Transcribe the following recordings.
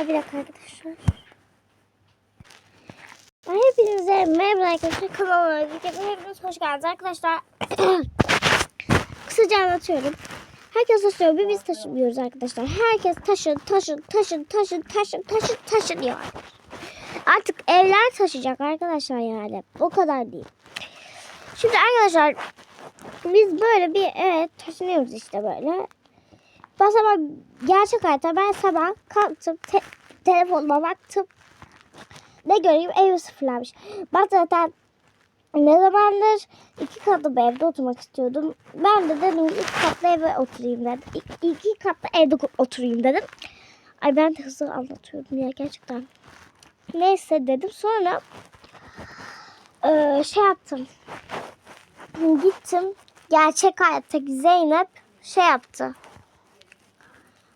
Ay bir dakika arkadaşlar. Hepinize merhaba arkadaşlar. Kanalıma hepiniz hoş geldiniz arkadaşlar. Kısaca anlatıyorum. Herkes taşıyor. Bir biz taşımıyoruz arkadaşlar. Herkes taşın, taşın, taşın, taşın, taşın, taşın, taşın diyor. Artık evler taşıyacak arkadaşlar yani. O kadar değil. Şimdi arkadaşlar biz böyle bir evet taşınıyoruz işte böyle. Ben sabah gerçek hayatta ben sabah kalktım te- telefonuma baktım. Ne göreyim ev sıfırlamış. Ben zaten ne zamandır iki katlı bir evde oturmak istiyordum. Ben de dedim iki katlı eve oturayım dedim. İ- iki katlı evde oturayım dedim. Ay ben de hızlı anlatıyordum ya gerçekten. Neyse dedim sonra eee, şey yaptım. Gittim gerçek hayattaki Zeynep şey yaptı.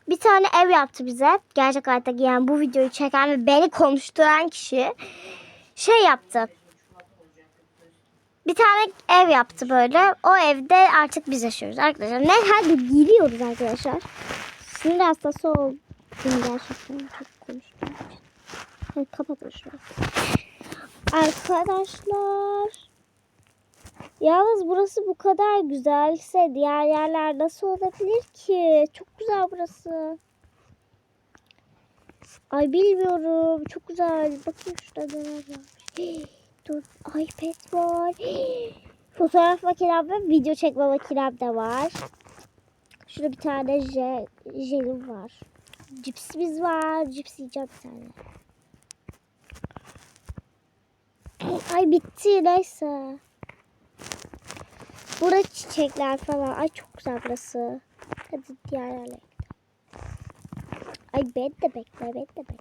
Bir tane ev yaptı bize. Gerçek hayattaki yani bu videoyu çeken ve beni konuşturan kişi şey yaptı. Bir tane ev yaptı böyle. O evde artık biz yaşıyoruz arkadaşlar. Ne hadi giriyoruz arkadaşlar. Sinir hastası oldum gerçekten çok. Hadi kapatın şurayı. Arkadaşlar. Yalnız burası bu kadar güzelse diğer yerler nasıl olabilir ki? Çok güzel burası. Ay bilmiyorum. Çok güzel. Bakın şurada neler var. Dur. iPad var. Fotoğraf makinem ve video çekme makinem de var. Şurada bir tane je, jelim var. Cipsimiz var. Cips yiyeceğim bir tane. Ay bitti neyse. Burada çiçekler falan. Ay çok güzel burası. Hadi diğer yerlere. Ay ben de bekle, ben de bekle.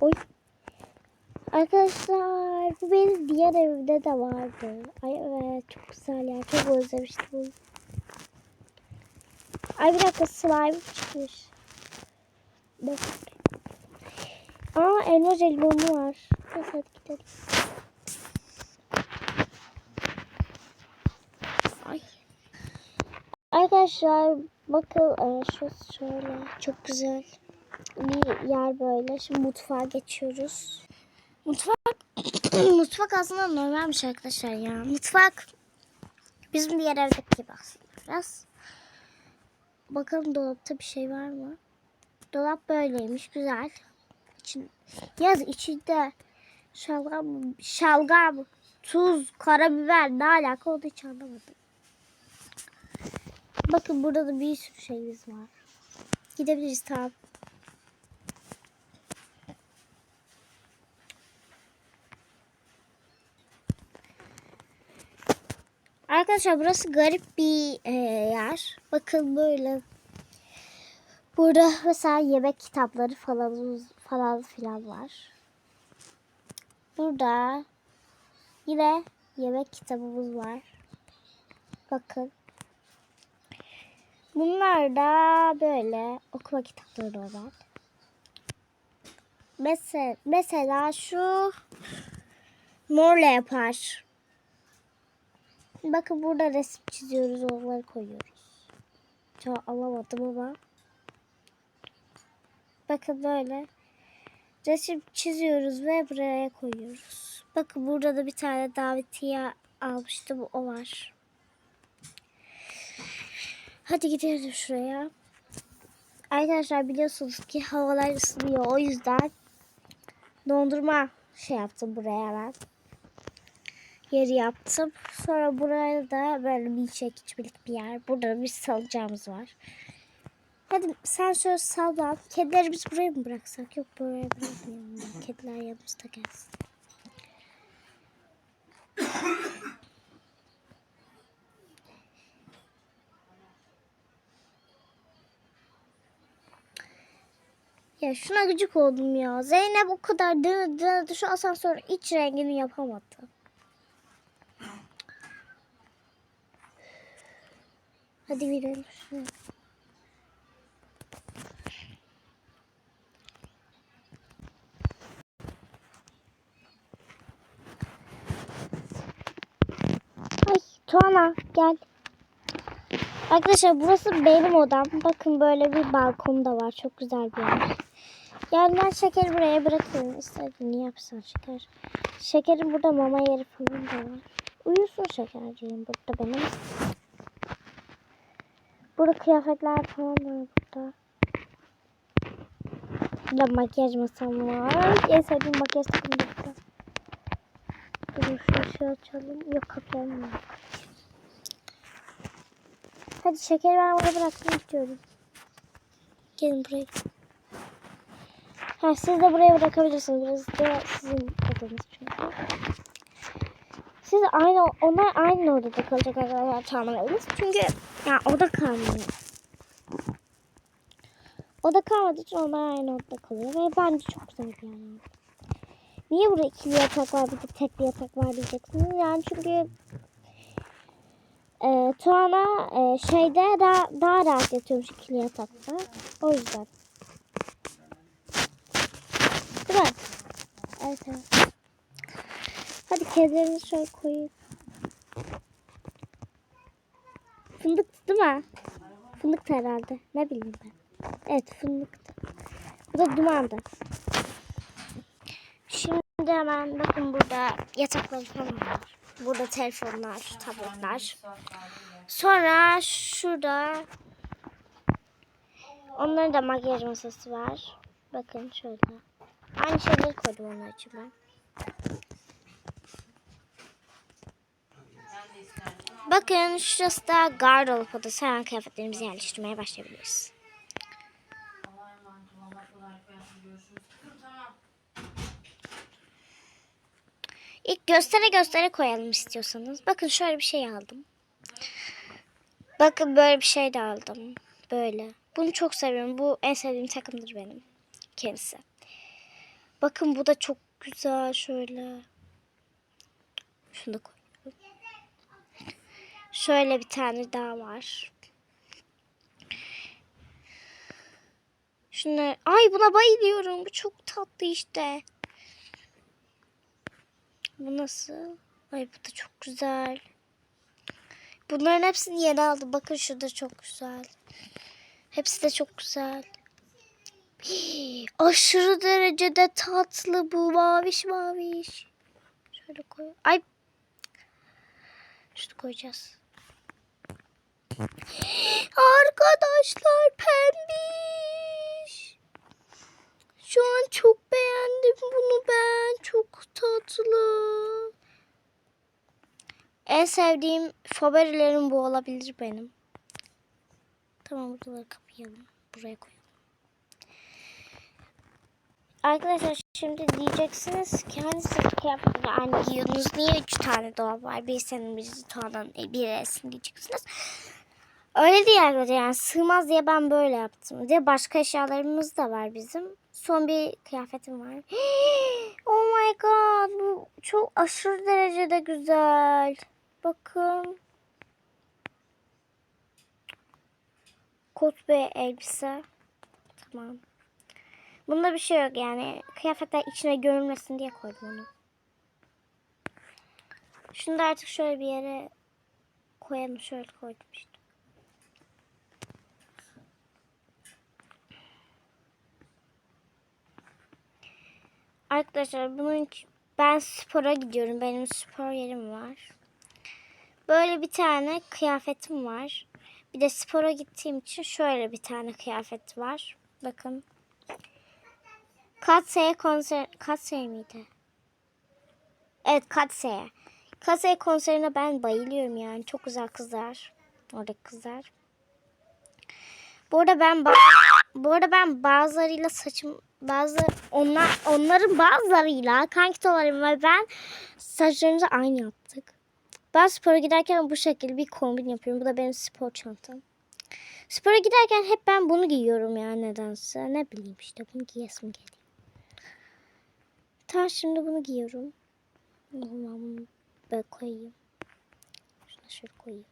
Oy. Arkadaşlar bu benim diğer evimde de vardı. Ay evet çok güzel ya. Çok özlemiştim. Ay bir dakika slime çıkmış. Bak. Aa elma jelibonu var. Neyse hadi gidelim. Arkadaşlar bakın e, şurası şöyle çok güzel bir yer böyle. Şimdi mutfağa geçiyoruz. Mutfak mutfak aslında normalmiş arkadaşlar ya. Mutfak bizim diğer evdeki gibi aslında biraz. Bakalım dolapta bir şey var mı? Dolap böyleymiş güzel. İçin, yaz içinde şalgam, şalgam, tuz, karabiber ne alaka onu hiç anlamadım. Bakın burada da bir sürü şeyimiz var. Gidebiliriz tamam. Arkadaşlar burası garip bir e, yer. Bakın böyle. Burada mesela yemek kitapları falan falan filan var. Burada yine yemek kitabımız var. Bakın. Bunlar da böyle okuma kitapları olan. Mesela, mesela şu morla yapar. Bakın burada resim çiziyoruz, onları koyuyoruz. Çok alamadım ama. Bakın böyle resim çiziyoruz ve buraya koyuyoruz. Bakın burada da bir tane davetiye almıştım, o var. Hadi gidelim şuraya. Arkadaşlar biliyorsunuz ki havalar ısınıyor. O yüzden dondurma şey yaptım buraya ben. Yeri yaptım. Sonra buraya da böyle çek içmelik bir yer. Burada bir salıncağımız var. Hadi sen şöyle sallan. Kedileri biz buraya mı bıraksak? Yok buraya bırakmayalım. ya. Kediler yanımızda gelsin. Ya şuna gıcık oldum ya. Zeynep o kadar denedi denedi şu asansör iç rengini yapamadı. Hadi gidelim şuraya. Ay Tuana gel. Arkadaşlar burası benim odam. Bakın böyle bir balkon da var. Çok güzel bir yer. Yani ben şekeri buraya bırakıyorum. İstediğini yapsın şeker. Şekerin burada mama yeri falan da var. Uyusun şekerciğim burada benim. Burada kıyafetler falan var burada. Burada makyaj masam var. En sevdiğim makyaj takımı burada. Dur şu ışığı açalım. Yok kapayalım. Hadi şekeri ben oraya bırakmak istiyorum. Gelin buraya. Ha, siz de buraya bırakabilirsiniz. Burası da sizin odanız çünkü. Siz aynı, onlar aynı odada kalacak arkadaşlar tahminleriniz. Çünkü ya oda kalmıyor. Oda kalmadığı için onlar aynı odada kalıyor. Ve bence çok güzel yani. Niye burada ikili yatak var bir de tek bir yatak var diyeceksiniz. Yani çünkü e, Tuana e, şeyde daha, daha rahat yatıyormuş ikili yatakta. O yüzden. Değil mi? Evet evet. Hadi kedilerimizi şöyle koyayım. Fındık değil mi? Fındık herhalde. Ne bileyim ben. Evet fındıktı. Bu da dumandı. Şimdi hemen bakın burada yatakları falan var. Burada telefonlar, tabletler. Sonra şurada onların da makyaj masası var. Bakın şöyle. Aynı şeyleri koydum onlar için ben. Bakın şurası da gardırop odası. Hemen kıyafetlerimizi yerleştirmeye başlayabiliriz. İlk göstere göstere koyalım istiyorsanız. Bakın şöyle bir şey aldım. Bakın böyle bir şey de aldım. Böyle. Bunu çok seviyorum. Bu en sevdiğim takımdır benim. Kendisi. Bakın bu da çok güzel şöyle. Şunu da koyuyorum. Şöyle bir tane daha var. Şunu ay buna bayılıyorum. Bu çok tatlı işte. Bu nasıl? Ay bu da çok güzel. Bunların hepsini yeni aldım. Bakın şurada çok güzel. Hepsi de çok güzel. Aşırı derecede tatlı bu maviş maviş. Şöyle koy. Ay. Şunu koyacağız. Arkadaşlar pembiş. Şu an çok beğendim bunu ben. Çok tatlı. En sevdiğim favorilerim bu olabilir benim. Tamam buraları kapayalım. Buraya koyalım. Arkadaşlar şimdi diyeceksiniz ki hani siz kıyafetleri aynı. Niye üç tane dolap var? Bir senin bir Tuğan'ın bir Esin diyeceksiniz. Öyle değil arkadaşlar yani sığmaz diye ben böyle yaptım. Diye başka eşyalarımız da var bizim. Son bir kıyafetim var. Oh my god bu çok aşırı derecede güzel. Bakın. Kot ve elbise. Tamam. Bunda bir şey yok yani. Kıyafetler içine görünmesin diye koydum onu. Şunu da artık şöyle bir yere koyalım. Şöyle koydum işte. Arkadaşlar bunun ben spora gidiyorum. Benim spor yerim var. Böyle bir tane kıyafetim var. Bir de spora gittiğim için şöyle bir tane kıyafet var. Bakın. Katseye konser... Katseye miydi? Evet Katseye. Katseye konserine ben bayılıyorum yani. Çok güzel kızlar. Oradaki kızlar. Bu arada ben bu arada ben bazılarıyla saçım bazı onlar onların bazılarıyla kankitolarım ve ben saçlarımızı aynı yaptık. Ben spora giderken bu şekilde bir kombin yapıyorum. Bu da benim spor çantam. Spora giderken hep ben bunu giyiyorum ya nedense. Ne bileyim işte bunu giyesim geliyor. Tamam şimdi bunu giyiyorum. Zaman bunu böyle koyayım. Şunu şöyle koyayım.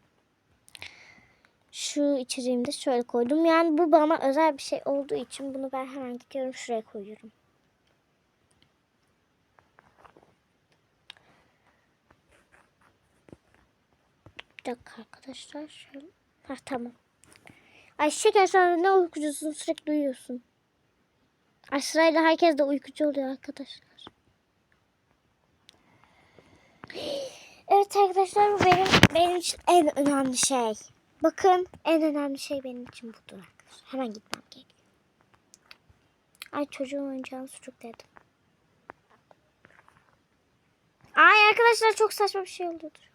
Şu içeriğimi de şöyle koydum. Yani bu bana özel bir şey olduğu için bunu ben hemen gidiyorum şuraya koyuyorum. Bir dakika arkadaşlar. Şöyle. Ha tamam. Ay şeker sen ne uykucusun sürekli uyuyorsun. Ay sırayla herkes de uykucu oluyor arkadaşlar. Evet arkadaşlar bu benim benim için en önemli şey. Bakın en önemli şey benim için budur arkadaşlar. Hemen gitmem gerekiyor. Ay çocuğun oyuncağını sucuk dedim. Ay arkadaşlar çok saçma bir şey oldu. Dur.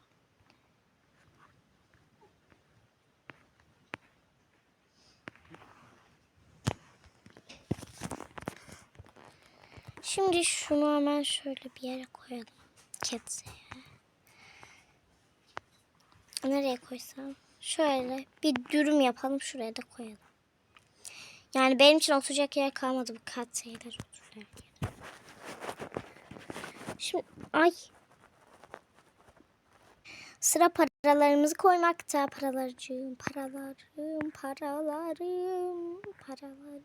Şimdi şunu hemen şöyle bir yere koyalım. Ketseye. Nereye koysam? Şöyle bir dürüm yapalım şuraya da koyalım. Yani benim için oturacak yer kalmadı bu katseyler oturacak yer. Şimdi ay. Sıra paralarımızı koymakta. Paralarcığım, paralarım, paralarım, paralarım.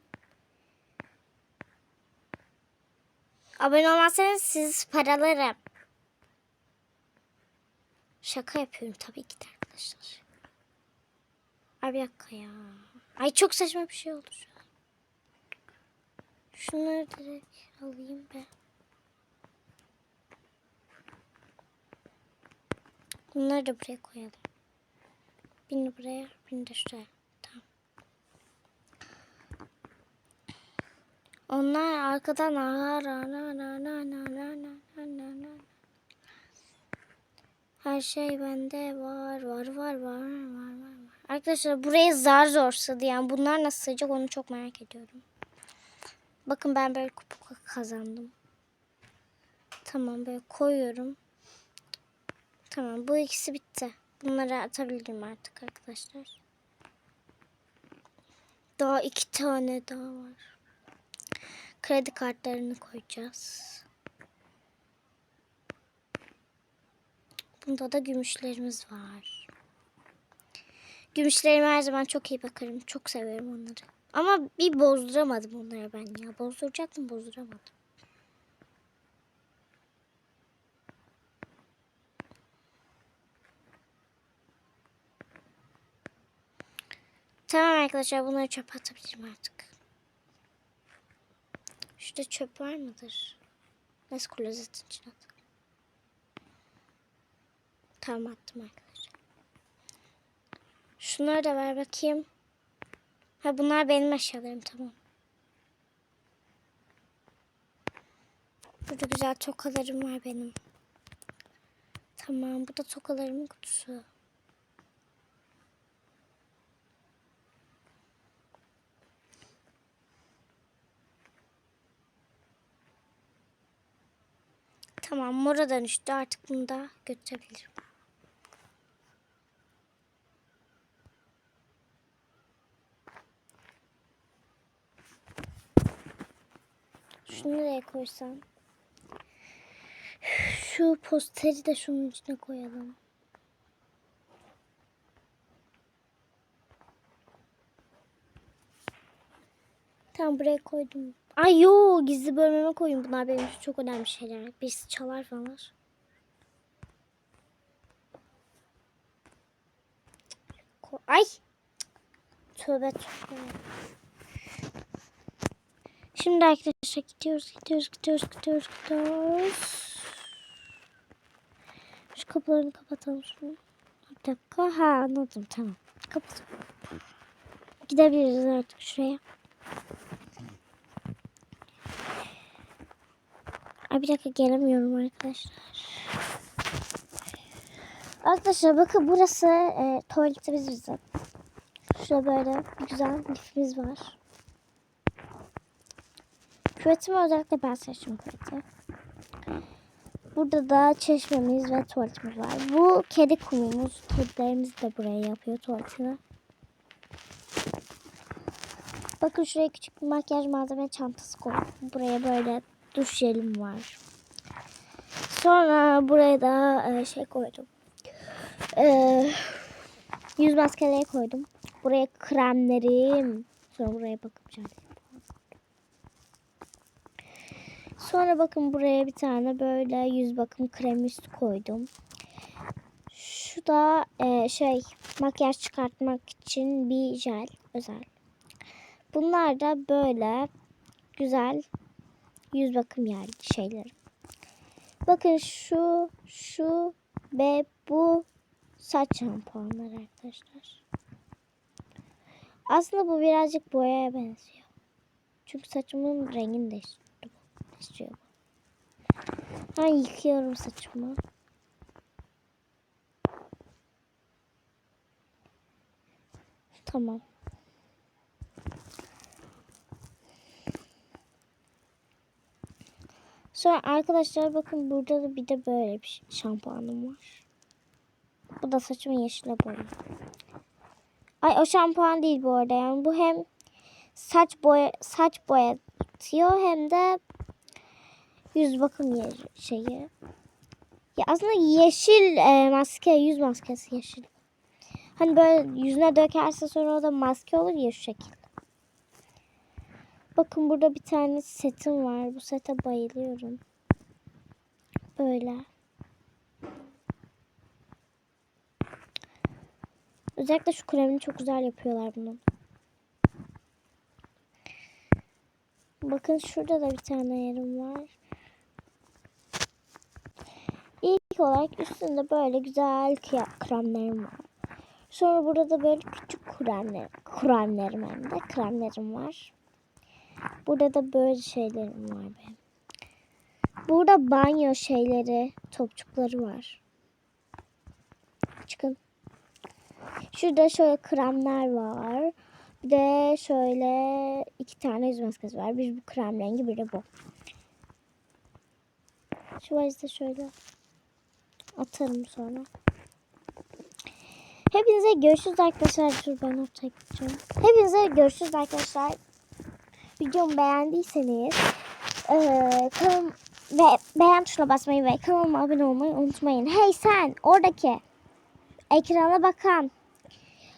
Abone olmazsanız siz paralarım. Şaka yapıyorum tabii ki de arkadaşlar. Ay bir dakika ya. Ay çok saçma bir şey oldu şu an. Şunları direkt alayım ben. Bunları da buraya koyalım. Birini buraya, birini de şuraya. Tamam. Onlar arkadan ağır ağır ağır ağır ağır ağır ağır ağır ağır. Her şey bende var var var var var var. var. Arkadaşlar buraya zar zor sığdı bunlar nasıl sığacak onu çok merak ediyorum. Bakın ben böyle kupa kazandım. Tamam böyle koyuyorum. Tamam bu ikisi bitti. Bunları atabilirim artık arkadaşlar. Daha iki tane daha var. Kredi kartlarını koyacağız. Bunda da gümüşlerimiz var. Gümüşlerime her zaman çok iyi bakarım. Çok seviyorum onları. Ama bir bozduramadım onları ben ya. Bozduracaktım bozduramadım. Tamam arkadaşlar bunları çöpe atabilirim artık. Şurada çöp var mıdır? Nasıl klozetin içine atalım. Tamam attım arkadaşlar. Şunları da ver bakayım. Ha bunlar benim eşyalarım tamam. Burada güzel tokalarım var benim. Tamam bu da tokalarımın kutusu. Tamam mora dönüştü artık bunu da götürebilirim. Şunu nereye koysam? Şu posteri de şunun içine koyalım. Tamam buraya koydum. Ay yo gizli bölmeme koyun. Bunlar benim için çok önemli şeyler. Birisi çalar falan. Ay. Tövbe tövbe. Şimdi arkadaşlar gidiyoruz, gidiyoruz, gidiyoruz, gidiyoruz, gidiyoruz. Şu kapılarını kapatalım şunu. Bir dakika. Ha anladım tamam. Kapat. Gidebiliriz artık şuraya. Ay bir dakika gelemiyorum arkadaşlar. Arkadaşlar bakın burası e, tuvaletimiz bizim. Şurada böyle güzel lifimiz var. Küvetimi özellikle ben seçtim küveti. Burada da çeşmemiz ve tuvaletimiz var. Bu kedi kumumuz. Kedilerimiz de buraya yapıyor tuvaletini. Bakın şuraya küçük bir makyaj malzeme çantası koydum. Buraya böyle duş jelim var. Sonra buraya da e, şey koydum. E, yüz maskeleri koydum. Buraya kremlerim. Sonra buraya bakacağım. Sonra bakın buraya bir tane böyle yüz bakım kremi koydum. Şu da e, şey makyaj çıkartmak için bir jel özel. Bunlar da böyle güzel yüz bakım yer şeyleri. Bakın şu, şu ve bu saç şampuanları arkadaşlar. Aslında bu birazcık boyaya benziyor. Çünkü saçımın rengini değiştiriyor. Değiştiriyor. Ben yıkıyorum saçımı. Tamam. Sonra arkadaşlar bakın burada da bir de böyle bir şampuanım var. Bu da saçımı yeşile boyuyor. Ay o şampuan değil bu arada yani bu hem saç boya saç boyatıyor hem de yüz bakım yer şeyi. Ya aslında yeşil e, maske yüz maskesi yeşil. Hani böyle yüzüne dökerse sonra o da maske olur ya şu şekilde. Bakın burada bir tane setim var. Bu sete bayılıyorum. Böyle. Özellikle şu kremini çok güzel yapıyorlar bunun. Bakın şurada da bir tane yerim var. İlk olarak üstünde böyle güzel kremlerim var. Sonra burada da böyle küçük kremler, kremlerim hem de kremlerim var. Burada da böyle şeylerim var benim. Burada banyo şeyleri, topçukları var. Çıkın. Şurada şöyle kremler var. Bir de şöyle iki tane yüz maskesi var. Bir bu krem rengi, bir de bu. Şu valizi şöyle atarım sonra. Hepinize görüşürüz arkadaşlar. Dur ben ortaya gideceğim. Hepinize görüşürüz arkadaşlar. Videomu beğendiyseniz eee kanal ve beğen tuşuna basmayı ve kanalıma abone olmayı unutmayın. Hey sen oradaki ekrana bakan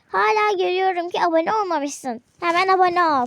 hala görüyorum ki abone olmamışsın. Hemen abone ol.